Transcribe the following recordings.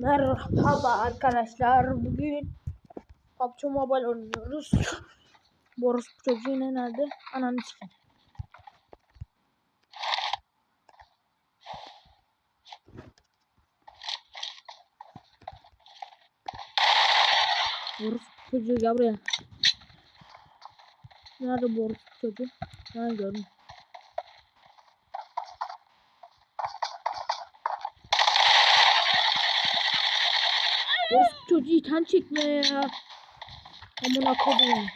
Merhaba arkadaşlar. Bugün PUBG Mobile oynuyoruz. Boris çocuğu yine nerede? Ananı sikeyim. Boris çocuğu gel buraya. Nerede Boris çocuğu? Ha gördüm. Boris çocuğu iten çekme ya. Amına kodum.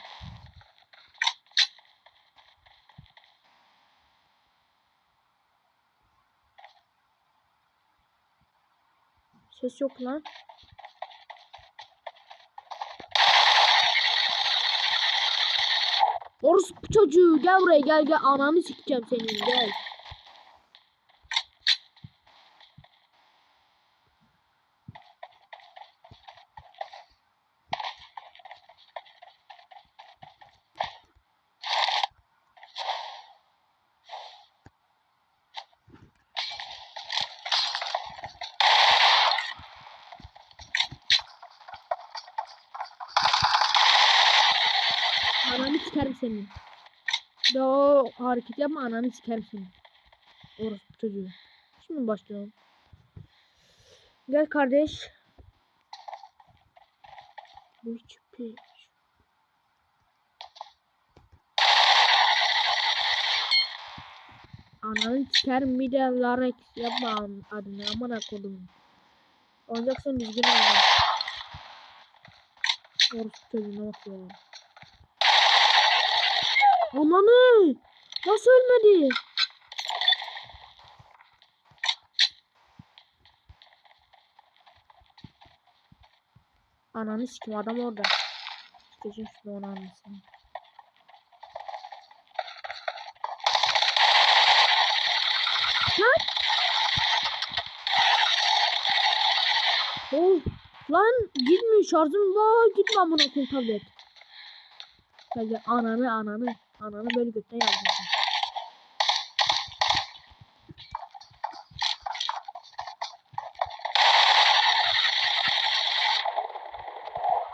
Ses yok lan. Orospu çocuğu gel buraya gel gel ananı sikeceğim senin gel. Ananı sikerim. Bir de o hareket yapma ananı sikerim senin. Orospu çocuğu. Şimdi başlayalım. Gel kardeş. Hiç piç. Ananı sikerim bir de Larex yapma adını amına kodum. Olacaksın düzgün oyna. Orospu çocuğuna bak ya. Ananı! Nasıl ölmedi? Ananı sikim adam orada. Geçin şunu onu anlasın. Lan! Oh! Lan gitmiyor şarjım var gitme amına koyayım tablet. Ananı ananı ananı böyle götten yazmışsın.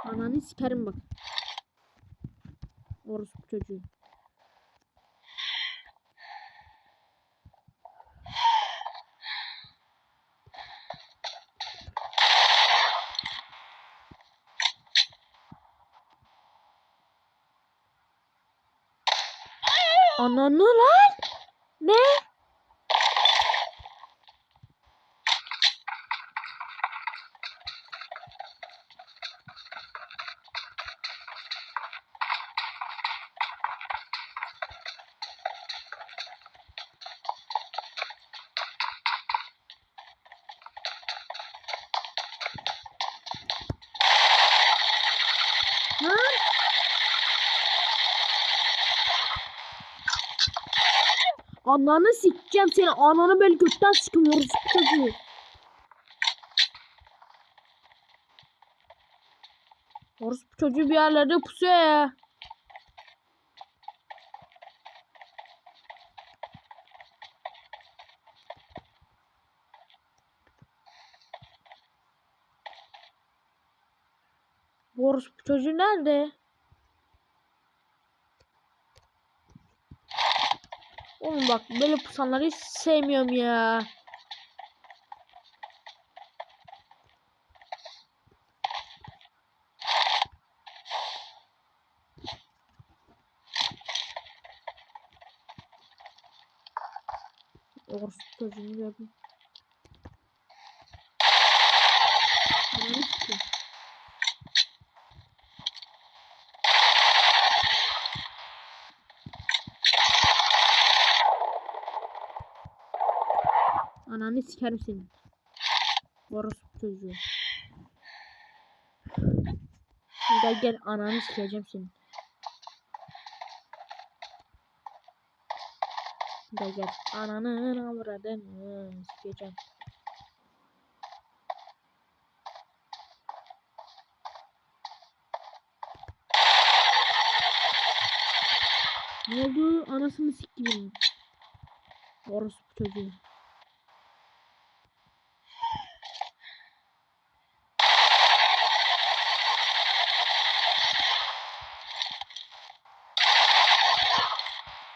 Ananı sikerim bak. Orospu çocuğu. Ananı lan. Ne? Ananı sikeceğim seni. Ananı böyle götten sikim orospu çocuğu. Orospu çocuğu bir yerlerde pusuyor ya. Orospu çocuğu nerede? Oğlum bak böyle pusanları sevmiyorum ya. Orospu çocuğunu gördüm. Ananı Ananı sikerim seni. Orospu çocuğu. Gel gel ananı sikeceğim seni. Gel gel. Ananı avradını sikeceğim. Ne oldu? Anasını sikeyim. Orospu çocuğu.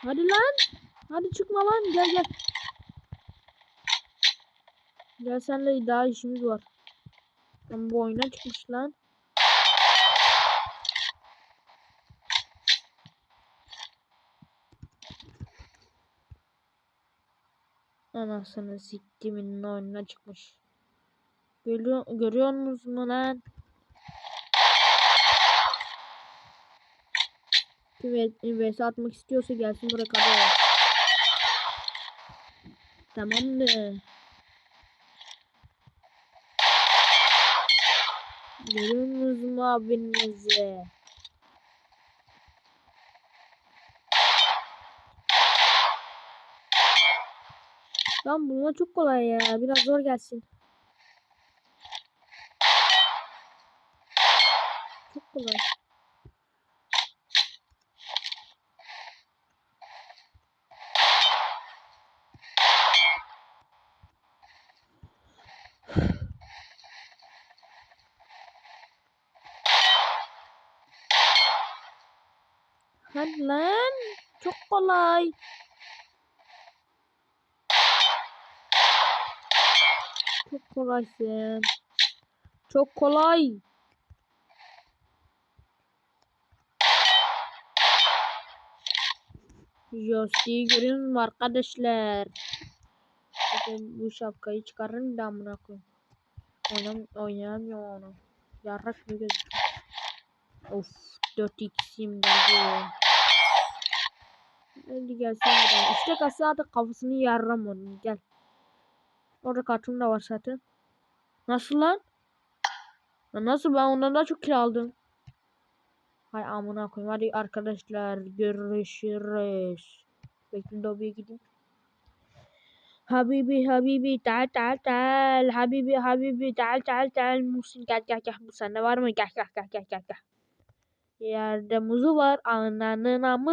Hadi lan. Hadi çıkma lan. Gel gel. Gel senle daha işimiz var. Lan bu oyuna çıkmış lan. Anasını siktimin oyununa çıkmış. Görüyor, görüyor musun lan? Evet, vs atmak istiyorsa gelsin kadar. Tamamdır. Görüyor musunuz abinizi? Lan bulma çok kolay ya. Biraz zor gelsin. Çok kolay. Lan. Çok kolay. Çok kolaysın. Çok kolay. Josti'yi görüyor musun arkadaşlar? İşte bu şapkayı çıkarın da amına koyayım. Oynam oynayamıyorum onu. Yarrak gibi gözüküyor. Of 4x'im geldi. Hadi gelsin buradan. İşte adı kafasını yarram onun gel. Orada kartım da var zaten. Nasıl lan? Ya nasıl ben ondan daha çok kilo aldım. Hay amına koyayım. Hadi arkadaşlar görüşürüz. Bekle lobiye gideyim. Habibi habibi tal tal tal. Habibi habibi tal tal tal. Musin gel gel gel. Bu sende var mı? Gel gel gel gel. gel. Yerde muzu var. Ananın amı.